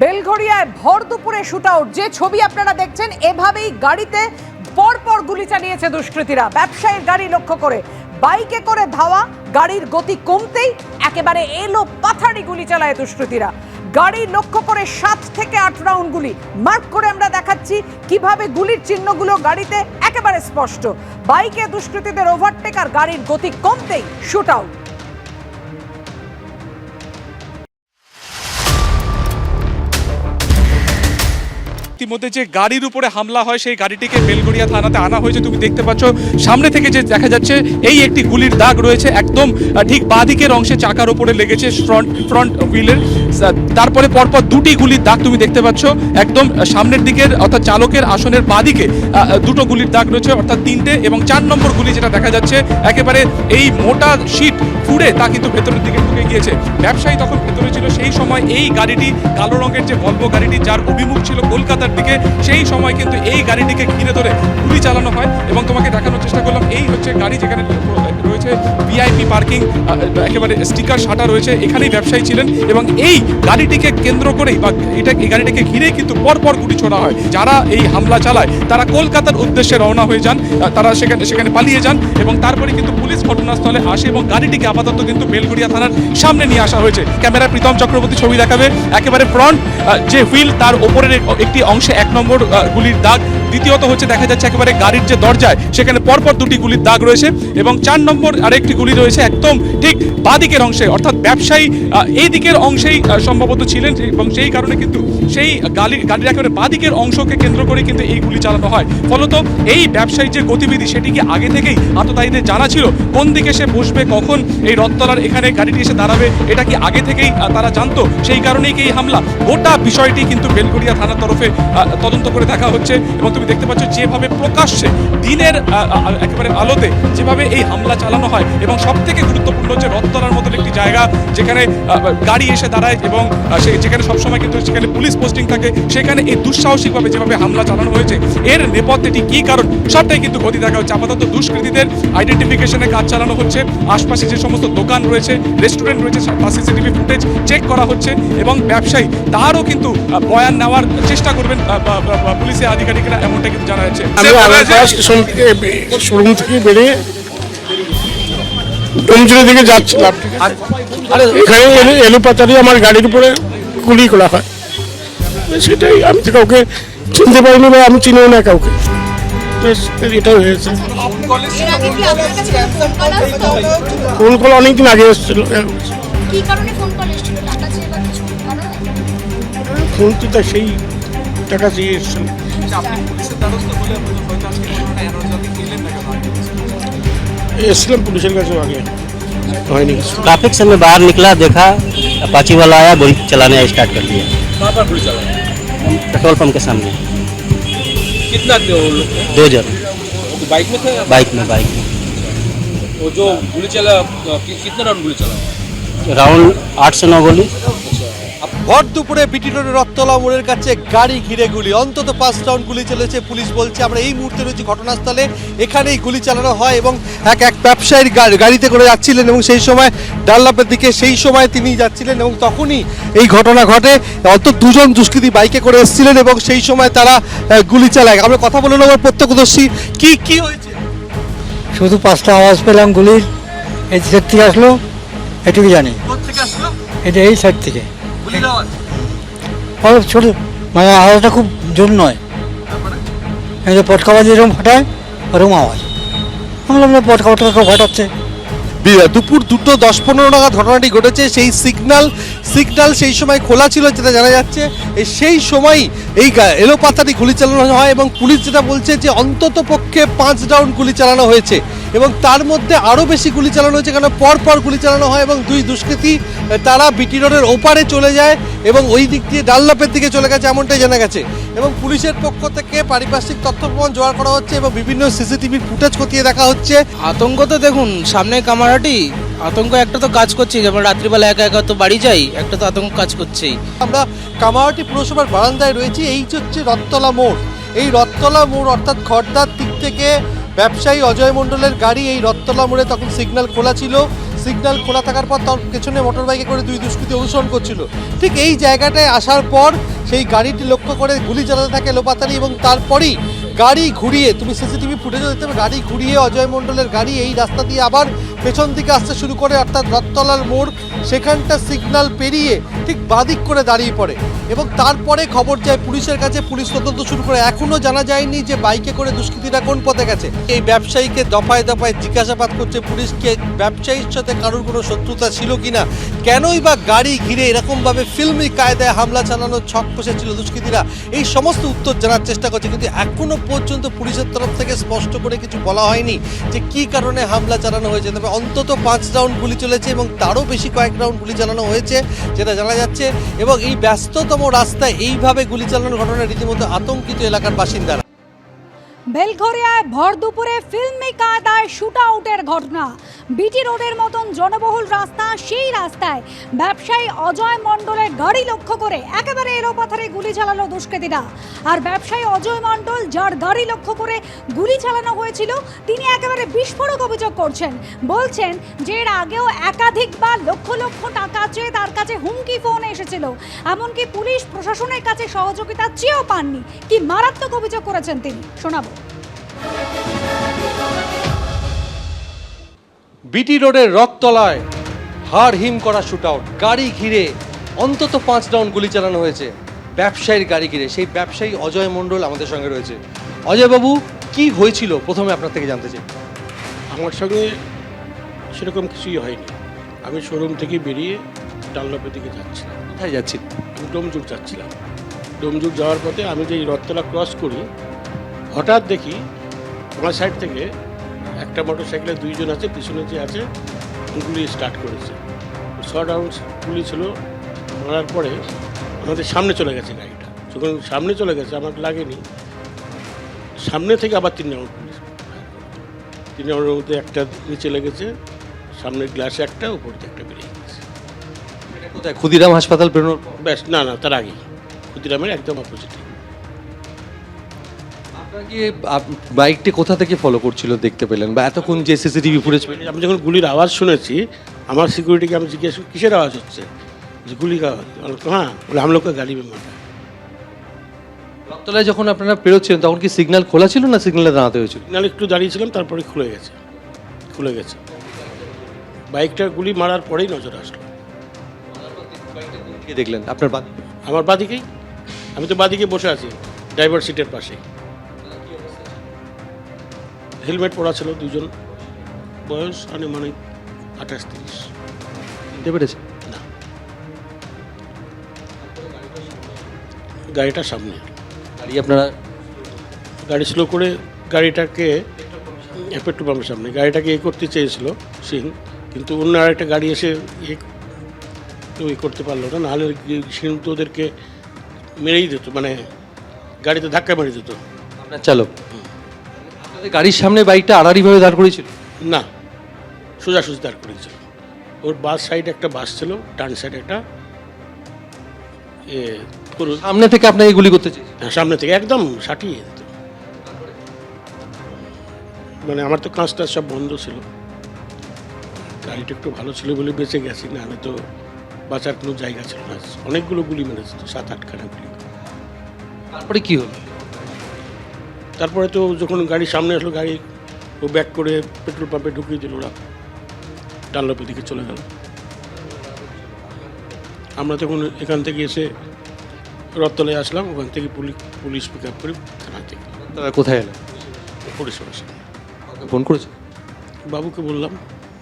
বেলঘড়িয়ায় ভর দুপুরে shoot out যে ছবি আপনারা দেখছেন, এভাবেই গাড়িতে পরপর গুলি চালিয়েছে দুষ্কৃতীরা। ব্যবসায়ীর গাড়ি লক্ষ্য করে, বাইকে করে ধাওয়া, গাড়ির গতি কমতেই একেবারে এলো পাথাড়ি গুলি চালায় দুষ্কৃতীরা। গাড়ি লক্ষ্য করে সাত থেকে আট রাউন্ড গুলি। মার্ক করে আমরা দেখাচ্ছি কীভাবে গুলির চিহ্নগুলো গাড়িতে একেবারে স্পষ্ট। বাইকে দুষ্কৃতীদের ওভারটেক আর গাড়ির গতি কমতেই শুট আউট ইতিমধ্যে যে গাড়ির উপরে হামলা হয়, সেই গাড়িটিকে বেলগড়িয়া থানাতে আনা হয়েছে। তুমি দেখতে পাচ্ছ, সামনে থেকে যে দেখা যাচ্ছে, এই একটি গুলির দাগ রয়েছে, একদম ঠিক বাঁ দিকের অংশে চাকার উপরে লেগেছে, ফ্রন্ট ফ্রন্ট হুইলের। তারপরে পরপর দুটি গুলির দাগ তুমি দেখতে পাচ্ছ। একদম সামনের দিকের অর্থাৎ চালকের আসনের বাঁদিকে দুটো গুলির দাগ রয়েছে, অর্থাৎ তিনটে এবং চার নম্বর গুলি যেটা দেখা যাচ্ছে, একেবারে এই মোটা শীট ফুড়ে তা কিন্তু ভেতরের দিকে ঢুকে গিয়েছে। ব্যবসায়ী তখন ভেতরে ছিল, সেই সময় এই গাড়িটি, কালো রঙের যে ভলভো গাড়িটি, যার অভিমুখ ছিল কলকাতার দিকে, সেই সময় কিন্তু এই গাড়িটিকে ঘিরে ধরে গুলি চালানো হয় এবং তোমাকে দেখানোর চেষ্টা করলাম, এই হচ্ছে গাড়ি যেখানে রয়েছে ভিআইপি পার্কিং একেবারে স্টিকার সাটা রয়েছে, এখানেই ব্যবসায়ী ছিলেন এবং এই গাড়িটিকে কেন্দ্র করেই বা এটা এই গাড়িটিকে ঘিরেই কিন্তু পরপর গুলি ছোড়া হয়। যারা এই হামলা চালায়, তারা কলকাতার উদ্দেশ্যে রওনা হয়ে যান তারা সেখানে সেখানে পালিয়ে যান এবং তারপরে কিন্তু পুলিশ ঘটনাস্থলে আসে এবং গাড়িটিকে আপাতত কিন্তু বেলগুড়িয়া থানার সামনে নিয়ে আসা হয়েছে। ক্যামেরা প্রীতম চক্রবর্তী ছবি দেখাবে। একেবারে ফ্রন্ট যে হুইল তার ওপরের একটি অংশে এক নম্বর গুলির দাগ। দ্বিতীয়ত হচ্ছে দেখা যাচ্ছে একেবারে গাড়ির যে দরজায়, সেখানে পরপর দুটি গুলির দাগ রয়েছে এবং চার নম্বর আরেকটি গুলি রয়েছে একদম ঠিক বাদিকের অংশে, অর্থাৎ ব্যবসায়ী এই দিকের অংশেই সম্ভবত ছিলেন এবং সেই কারণে কিন্তু সেই গাড়ির গাড়ির একেবারে বাদিকের অংশকে কেন্দ্র করে কিন্তু এই গুলি চালানো হয়। ফলত এই ব্যবসায়ীর যে গতিবিধি, সেটি কি আগে থেকেই আততায়ীদের জানা ছিল? কোন দিকে সে বসবে, কখন এই রথতলার এখানে গাড়িটি এসে দাঁড়াবে, এটা কি আগে থেকেই তারা জানতো? সেই কারণেই কি এই হামলা? গোটা বিষয়টি কিন্তু বেলগড়িয়া থানার তরফে তদন্ত করে দেখা হচ্ছে এবং তুমি দেখতে পাচ্ছ যেভাবে প্রকাশ্যে, দিনের একেবারে আলোতে যেভাবে এই হামলা চালানো হয় এবং সব থেকে গুরুত্বপূর্ণ হচ্ছে রথতলার মতন একটি জায়গা যেখানে গাড়ি এসে দাঁড়ায় এবং যেখানে সবসময় কিন্তু সেখানে পুলিশ পোস্টিং থাকে সেখানে এই দুঃসাহসিকভাবে যেভাবে হামলা চালানো হয়েছে এর নেপথ্যেটি কি কারণ সবটাই কিন্তু গতি দেখা হচ্ছে আপাতত দুষ্কৃতীদের আইডেন্টিফিকেশনে কাজ চালানো হচ্ছে আশপাশে যে সমস্ত দোকান রয়েছে রেস্টুরেন্ট রয়েছে তার সিসিটিভি ফুটেজ চেক করা হচ্ছে এবং ব্যবসায়ী তারও কিন্তু বয়ান নেওয়ার চেষ্টা করবেন পুলিশের আধিকারিকরা এমনটা কিন্তু জানা যাচ্ছে। শোরুম থেকে বেরিয়ে ডোমজুড়ি দিকে যাচ্ছিলাম? এখানে এলু এলুপাতারি আমার গাড়ির উপরে গুলি করা হয়। সেটাই আমি তো কাউকে চিনতে পারিনি বা আমি চিনিও না কাউকে। তো এটা হয়েছে। ফোন কল অনেকদিন আগে এসেছিল। কি কারণে ফোন তো তা সেই টাকা দিয়ে এসেছিল। ये स्लम ट्रैफ़िक से मैं बाहर निकला देखा अपाची वाला आया गोली चलाने स्टार्ट कर दिया। पेट्रोल पंप के सामने। कितना दो हज़ार। बाइक तो में था? बाइक में बाइक में। वो जो गोली चला कितना राउंड गोली चला? राउंड आठ से नौ गोली। ভর দুপুরে বিটি রোডের রথতলা মোড়ের কাছে গাড়ি ঘিরে গুলি। অন্তত পাঁচ রাউন্ড গুলি চলেছে পুলিশ বলছে। আমরা এই মুহূর্তে রয়েছি ঘটনাস্থলে। এখানেই গুলি চালানো হয় এবং এক এক ব্যবসায়ীর গাড়ি- গাড়িতে করে যাচ্ছিলেন এবং সেই সময় ডাল্লাপের দিকে সেই সময় তিনি যাচ্ছিলেন এবং তখনই এই ঘটনা ঘটে। অন্তত দুজন দুষ্কৃতী বাইকে করে এসেছিলেন এবং সেই সময় তারা গুলি চালায়। আমরা কথা বলে নেব প্রত্যক্ষদর্শী কি কি হয়েছে? শুধু পাঁচটা আওয়াজ পেলাম গুলির। এই সাইড থেকে আসলো এটুকু জানি। আসলো? এটা এই সাইড থেকে। ছোট মানে আওয়াজটা খুব জোর নয়। যে পটকাবাজি এরকম ফাটায় ওরকম আওয়াজ। আমরা আমরা পটকা পটকা কেউ ফাটাচ্ছে। দুপুর দুটো দশ পনেরো নাগাদ ঘটনাটি ঘটেছে। সেই সিগন্যাল সিগন্যাল সেই সময় খোলা ছিল যেটা জানা যাচ্ছে। এই সেই সময়ই এই এলোপাতারি গুলি চালানো হয় এবং পুলিশ যেটা বলছে যে অন্তত পক্ষে পাঁচ রাউন্ড গুলি চালানো হয়েছে। এবং তার মধ্যে আরও বেশি গুলি চালানো হয়েছে কারণ পর পর গুলি চালানো হয় এবং দুই দুষ্কৃতী তারা বিটি রোডের ওপারে চলে যায় এবং ওই দিক দিয়ে ডাল্লাপের দিকে চলে গেছে এমনটাই জানা গেছে। এবং পুলিশের পক্ষ থেকে পারিপার্শ্বিক তথ্য প্রমাণ জোগাড় করা হচ্ছে এবং বিভিন্ন সিসিটিভির ফুটেজ খতিয়ে দেখা হচ্ছে। আতঙ্ক তো দেখুন সামনে কামারাটি আতঙ্ক একটা তো কাজ করছেই যেমন রাত্রিবেলা একা একা তো বাড়ি যাই একটা তো আতঙ্ক কাজ করছেই। আমরা কামারহাটি পুরসভার বারান্দায় রয়েছি এই হচ্ছে রথতলা মোড়। এই রথতলা মোড় অর্থাৎ খড়দার দিক থেকে ব্যবসায়ী অজয় মণ্ডলের গাড়ি এই রত্তলা মোড়ে তখন সিগন্যাল খোলা ছিল। সিগন্যাল খোলা থাকার পর তার পেছনে মোটরবাইকে করে দুই দুষ্কৃতি অনুসরণ করছিল। ঠিক এই জায়গাটায় আসার পর সেই গাড়িটি লক্ষ্য করে গুলি চালাতে থাকে লোপাতারি এবং তারপরেই গাড়ি ঘুরিয়ে, তুমি সিসিটিভি ফুটেজও দেখতে পাবে, গাড়ি ঘুরিয়ে অজয় মণ্ডলের গাড়ি এই রাস্তা দিয়ে আবার পেছন দিকে আসতে শুরু করে, অর্থাৎ রথতলার মোড়, সেখানটা সিগন্যাল পেরিয়ে ঠিক বাদিক করে দাঁড়িয়ে পড়ে। এবং তারপরে খবর যায় পুলিশের কাছে, পুলিশ তদন্ত শুরু করে। এখনও জানা যায়নি যে বাইকে করে দুষ্কৃতীরা কোন পথে গেছে। এই ব্যবসায়ীকে দফায় দফায় জিজ্ঞাসাবাদ করছে পুলিশকে ব্যবসায়ীর সাথে কারোর কোনো শত্রুতা ছিল কিনা? কেনই বা গাড়ি ঘিরে এরকমভাবে ফিল্মি কায়দায় হামলা চালানোর ছক কষেছিল দুষ্কৃতীরা? এই সমস্ত উত্তর জানার চেষ্টা করছে, কিন্তু এখনও পর্যন্ত পুলিশের তরফ থেকে স্পষ্ট করে কিছু বলা হয়নি যে কি কারণে হামলা চালানো হয়েছে। তবে অন্তত পাঁচ রাউন্ড গুলি চলেছে এবং তারও বেশি কয়েক রাউন্ড গুলি চালানো হয়েছে, যেটা জানা যাচ্ছে। এবং এই ব্যস্ততম রাস্তায় এইভাবে গুলি চালানোর ঘটনা রীতিমতো আতঙ্কিত এলাকার বাসিন্দারা। বেলঘরিয়ায় ভর দুপুরে ফিল্মি শুট আউটের ঘটনা। বিটি রোডের মতন জনবহুল রাস্তা সেই রাস্তায় ব্যবসায়ী অজয় মণ্ডলের গাড়ি লক্ষ্য করে একেবারে এলোপাথারে গুলি চালালো দুষ্কৃতীরা। আর ব্যবসায়ী অজয় মণ্ডল, যার গাড়ি লক্ষ্য করে গুলি চালানো হয়েছিল, তিনি একেবারে বিস্ফোরক অভিযোগ করছেন। বলছেন যে এর আগেও একাধিকবার লক্ষ লক্ষ টাকা চেয়ে তার কাছে হুমকি ফোন এসেছিল। এমনকি পুলিশ প্রশাসনের কাছে সহযোগিতা চেয়েও পাননি। কি মারাত্মক অভিযোগ করেছেন তিনি? শোনাবো। বিটি রোডের রথতলায় হাড় হিম করা শুট আউট গাড়ি ঘিরে অন্তত পাঁচ রাউন্ড গুলি চালানো হয়েছে। ব্যবসায়ীর গাড়ি ঘিরে। সেই ব্যবসায়ী অজয় মণ্ডল আমাদের সঙ্গে রয়েছে। অজয়বাবু কি হয়েছিল? প্রথমে আপনার থেকে জানতে চাই। আমার সঙ্গে সেরকম কিছুই হয়নি। আমি শোরুম থেকে বেরিয়ে ডানলপের দিকে যাচ্ছিলাম। কোথায় যাচ্ছি আমি ডোমজুর যাচ্ছিলাম। ডোমজুর যাওয়ার পথে আমি যে রথতলা ক্রস করি হঠাৎ দেখি আমার সাইড থেকে একটা মোটর সাইকেলে দুইজন আছে পিছনে যে আছে গুলি স্টার্ট করেছে। শর্ট আউট গুলি ছিল মারার পরে আমাদের সামনে চলে গেছে গাড়িটা। যখন সামনে চলে গেছে আমার লাগেনি। সামনে থেকে আবার তিন রাউন্ড পুলিশ। তিন রাউন্ডের মধ্যে একটা নিচে লেগেছে সামনের গ্লাসে একটা উপর দিয়ে একটা বেরিয়ে গেছে। কোথায়? ক্ষুদিরাম হাসপাতাল বেরোনোর ব্যাস না না তার আগেই। ক্ষুদিরামের একদম অপোজিটে আপনাকে বাইকটি কোথা থেকে ফলো করছিল দেখতে পেলেন? বা এতক্ষণ যে সিসিটিভি ফুটেজ আমি যখন গুলির আওয়াজ শুনেছি আমার সিকিউরিটিকে আমি জিজ্ঞেস কিসের আওয়াজ হচ্ছে? গুলি হ্যাঁ বলে আমলোক গাড়ি বিমানটা রক্তলায় যখন আপনারা পেরোচ্ছিলেন তখন কি সিগনাল খোলা ছিল না সিগন্যালে দাঁড়াতে হয়েছিল? সিগন্যাল একটু দাঁড়িয়েছিলাম তারপরে খুলে গেছে। খুলে গেছে। বাইকটার গুলি মারার পরেই নজর আসলো। দেখলেন? আপনার আমার বাদিকেই আমি তো বাদিকে বসে আছি ড্রাইভার সিটের পাশে হেলমেট পরা ছিল দুজন। বয়স আনুমানিক আঠাশ তিরিশ। চিনতে পেরেছে? না। গাড়িটা সামনে। গাড়ি আপনারা? গাড়ি স্লো করে গাড়িটাকে পেট্রোল পাম্পের সামনে। গাড়িটাকে এ করতে চেয়েছিল সিং কিন্তু অন্য আরেকটা গাড়ি এসে এ করতে পারল না। নাহলে সিং তো ওদেরকে মেরেই দিত মানে গাড়িতে ধাক্কা মেরে দিত। আপনার চালক? গাড়ির সামনে বাইকটা আড়াআড়িভাবে দাঁড় করেছিল না সোজাসুজি দাঁড় করেছিল ওর বাস সাইডে একটা বাস ছিল ডান সাইডে একটা এ পুরো- সামনে থেকে আপনাকে গুলি করতে চেয়েছিল হ্যাঁ, সামনে থেকে একদম সাটিয়ে দিত। মানে আমার তো কাঁচটা সব বন্ধ ছিল। গাড়িটা একটু ভালো ছিল বলে বেঁচে গেছি নাহলে তো বাঁচার কোনো জায়গা ছিল না। অনেকগুলো গুলি মেরেছে তো সাত আটখানা গুলি। তারপরে কি হলো? তারপরে তো যখন গাড়ি সামনে আসলো গাড়ি ও ব্যাক করে পেট্রোল পাম্পে ঢুকিয়ে দিল ওরা ডানলপের দিকে চলে গেল। আমরা তখন এখান থেকে এসে রথতলায় আসলাম ওখান থেকে পুলিশ পুলিশ পিক আপ করে থানা থেকে তারা কোথায় এলেন পুলিশ ফোন করেছে? বাবুকে বললাম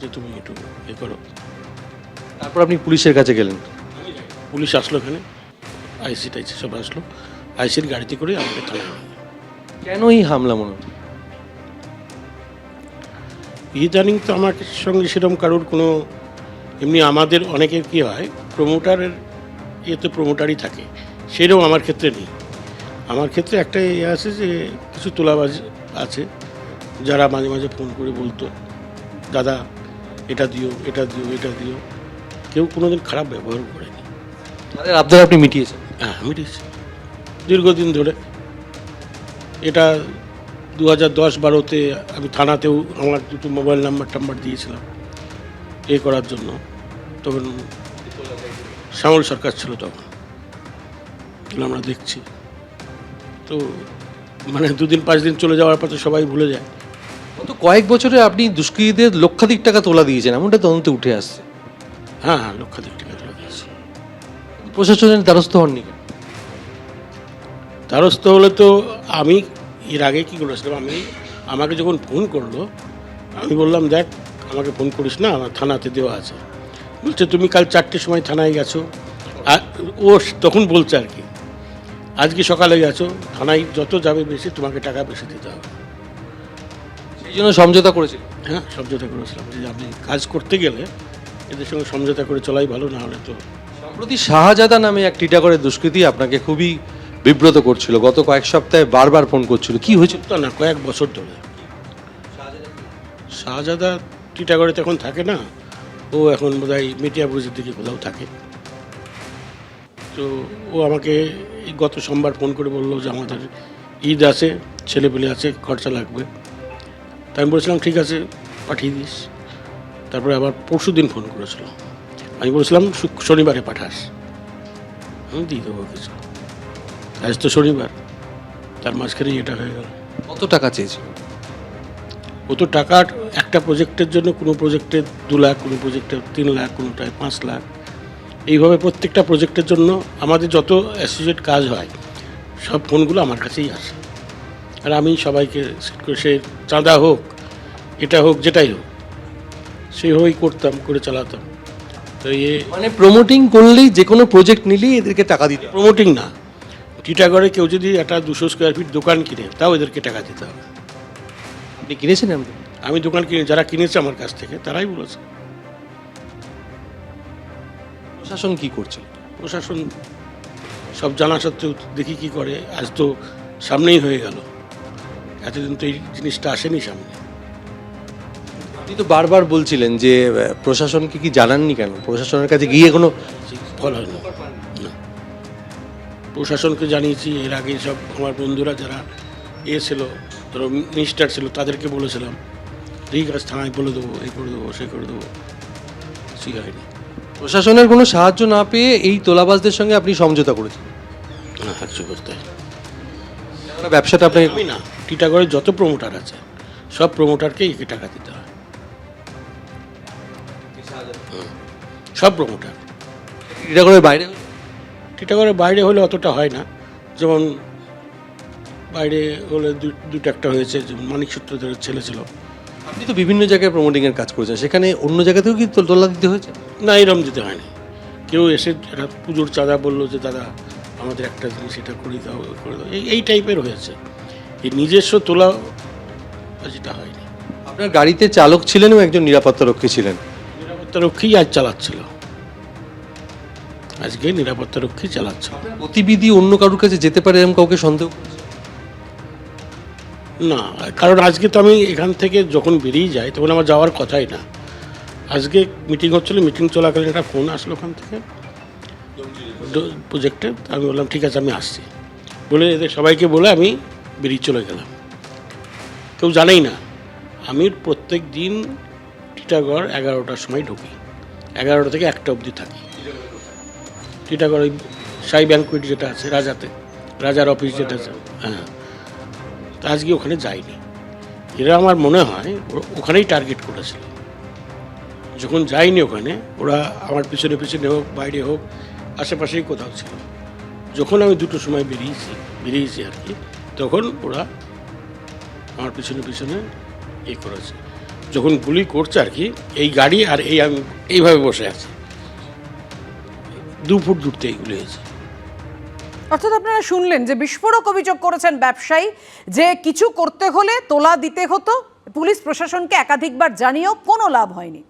যে তুমি একটু এ করো। তারপর আপনি পুলিশের কাছে গেলেন? পুলিশ আসলো এখানে আইসি টাইসি সব আসলো। আইসির গাড়িতে করে আমাকে থানায়। কেন এই হামলা মনে? ইদানিং তো আমার সঙ্গে সেরকম কারোর কোনো এমনি আমাদের অনেকের কি হয় প্রমোটারের ইয়েতে প্রমোটারই থাকে সেরকম আমার ক্ষেত্রে নেই। আমার ক্ষেত্রে একটা ইয়ে আছে যে কিছু তোলাবাজ আছে যারা মাঝে মাঝে ফোন করে বলতো দাদা এটা দিও এটা দিও এটা দিও। কেউ কোনোদিন খারাপ ব্যবহার করেনি। তাদের আবদার আপনি মিটিয়েছেন? হ্যাঁ মিটিয়েছি। দীর্ঘদিন ধরে এটা দু হাজার দশ বারোতে আমি থানাতেও আমার দুটো মোবাইল নাম্বার টাম্বার দিয়েছিলাম এ করার জন্য। তখন শ্যামল সরকার ছিল তখন। আমরা দেখছি। তো মানে দুদিন পাঁচ দিন চলে যাওয়ার পর তো সবাই ভুলে যায়। গত কয়েক বছরে আপনি দুষ্কৃতীদের লক্ষাধিক টাকা তোলা দিয়েছেন এমনটা তদন্তে উঠে আসছে। হ্যাঁ হ্যাঁ লক্ষাধিক টাকা তুলে দিয়েছে। প্রশাসনের দ্বারস্থ হননি কেন? দ্বারস্থ হলে তো আমি এর আগে কি করেছিলাম আমি আমাকে যখন ফোন করল আমি বললাম দেখ আমাকে ফোন করিস না আমার থানাতে দেওয়া আছে। বলছে তুমি কাল চারটের সময় থানায় গেছো। আর ও তখন বলছে আর কি আজকে সকালে গেছো থানায় যত যাবে বেশি তোমাকে টাকা বেশি দিতে হবে। সেই জন্য সমঝোতা করেছিল? হ্যাঁ সমঝোতা করেছিলাম। যে আপনি কাজ করতে গেলে এদের সঙ্গে সমঝোতা করে চলাই ভালো না হলে তো সম্প্রতি শাহজাদা নামে এক টিটাগড়ের দুষ্কৃতী আপনাকে খুবই বিব্রত করছিল। গত কয়েক সপ্তাহে বারবার ফোন করছিল। কি হয়েছিল তো না, কয়েক বছর ধরে। শাহজাদা টিটাগড়ে এখন থাকে না। ও এখন বোধ হয় মিডিয়া ব্রুজের দিকে কোথাও থাকে। তো ও আমাকে এই গত সোমবার ফোন করে বলল যে আমাদের ঈদ আছে, ছেলেপেলে আছে, খরচা লাগবে। তা আমি বলেছিলাম, ঠিক আছে, পাঠিয়ে দিস। তারপরে আবার পরশু দিন ফোন করেছিল। আমি বলেছিলাম শনিবারে পাঠাস। আমি দিয়ে দেবো কিছু। আজ তো শনিবার তার মাঝখানেই এটা হয়ে গেল। কত টাকা চেয়েছিল? ও তো টাকার একটা প্রজেক্টের জন্য কোনো প্রজেক্টে দু লাখ কোনো প্রজেক্টে তিন লাখ কোনোটায় পাঁচ লাখ। এইভাবে প্রত্যেকটা প্রজেক্টের জন্য আমাদের যত অ্যাসোসিয়েট কাজ হয় সব ফোনগুলো আমার কাছেই আসে। আর আমি সবাইকে সে চাঁদা হোক এটা হোক যেটাই হোক সেইভাবেই করতাম করে চালাতাম। তো এ মানে প্রমোটিং করলেই যে কোনো প্রজেক্ট নিলেই এদেরকে টাকা দিতে। প্রমোটিং না টিটাগড়ে কেউ যদি একটা দুশো স্কোয়ার ফিট দোকান কিনে তাও এদেরকে টাকা দিতে হবে। আপনি কিনেছেন আমি দোকান কিনে যারা কিনেছে আমার কাছ থেকে তারাই বলেছে। প্রশাসন কি করছে? প্রশাসন সব জানা সত্ত্বেও দেখি কি করে। আজ তো সামনেই হয়ে গেল। এতদিন তো এই জিনিসটা আসেনি সামনে। আপনি তো বারবার বলছিলেন যে প্রশাসনকে কি জানাননি কেন? প্রশাসনের কাছে গিয়ে কোনো ফল হয় না। প্রশাসনকে জানিয়েছি এর আগে সব আমার বন্ধুরা যারা এ ছিল ধরো মিনিস্টার ছিল তাদেরকে বলেছিলাম ঠিক আছে থানায় বলে দেবো এই করে দেবো সে করে দেবো। ঠিক হয়নি। প্রশাসনের কোনো সাহায্য না পেয়ে এই তোলাবাজদের সঙ্গে আপনি সমঝোতা করেছেন? না সাহায্য করতে ব্যবসাটা আপনাকে আমি না টিটাগড়ের যত প্রমোটার আছে সব প্রমোটারকে একে টাকা দিতে হয়। সব প্রমোটার। টিটাগড়ের বাইরে টিটাগড়ের বাইরে হলে অতটা হয় না। যেমন বাইরে হলে দুটো একটা হয়েছে মানিক সূত্রধরের ছেলে ছিল। আপনি তো বিভিন্ন জায়গায় প্রমোটিং এর কাজ করেছেন। সেখানে অন্য জায়গাতেও কি তোল- দিতে হয়েছে? না এরম দিতে হয়নি। কেউ এসে একটা পুজোর চাঁদা বলল যে দাদা আমাদের একটা জিনিস এটা করে দাও করে দাও। এই এই টাইপের হয়েছে। এই নিজস্ব তোলা যেটা হয়নি। আপনার গাড়িতে চালক ছিলেন ও একজন নিরাপত্তা রক্ষী ছিলেন। নিরাপত্তা রক্ষী আজ চালাচ্ছিল। আজকে নিরাপত্তা রক্ষী চালাচ্ছে। গতিবিধি অন্য কারোর কাছে যেতে পারে এরকম কাউকে সন্দেহ না কারণ আজকে তো আমি এখান থেকে যখন বেরিয়ে যাই তখন আমার যাওয়ার কথাই না। আজকে মিটিং হচ্ছিল মিটিং চলাকালীন একটা ফোন আসলো ওখান থেকে। প্রজেক্টে আমি বললাম ঠিক আছে আমি আসছি। বলে এদের সবাইকে বলে আমি বেরিয়ে চলে গেলাম। কেউ জানেই না আমি প্রত্যেক দিন টিটাগড় এগারোটার সময় ঢুকি। এগারোটা থেকে একটা অবধি থাকি। টিটাগড় ওই সাই ব্যাংকুইট যেটা আছে, রাজাতে, রাজার অফিস যেটা আছে হ্যাঁ। তা আজকে ওখানে যাইনি এরা আমার মনে হয় ওখানেই টার্গেট করেছিল। যখন যাইনি ওখানে, ওরা আমার পিছনে পিছনে হোক, বাইরে হোক, আশেপাশেই কোথাও ছিল। যখন আমি দুটো সময় বেরিয়েছি বেরিয়েছি আর কি, তখন ওরা আমার পিছনে পিছনে এ করেছে। যখন গুলি করছে আর কি, এই গাড়ি আর এই আমি এইভাবে বসে আছি। দু ফুট দূরতে এইগুলি হয়েছে। অর্থাৎ আপনারা শুনলেন যে বিস্ফোরক অভিযোগ করেছেন ব্যবসায়ী যে কিছু করতে হলে তোলা দিতে হতো। পুলিশ প্রশাসনকে একাধিকবার জানিয়েও কোনো লাভ হয়নি।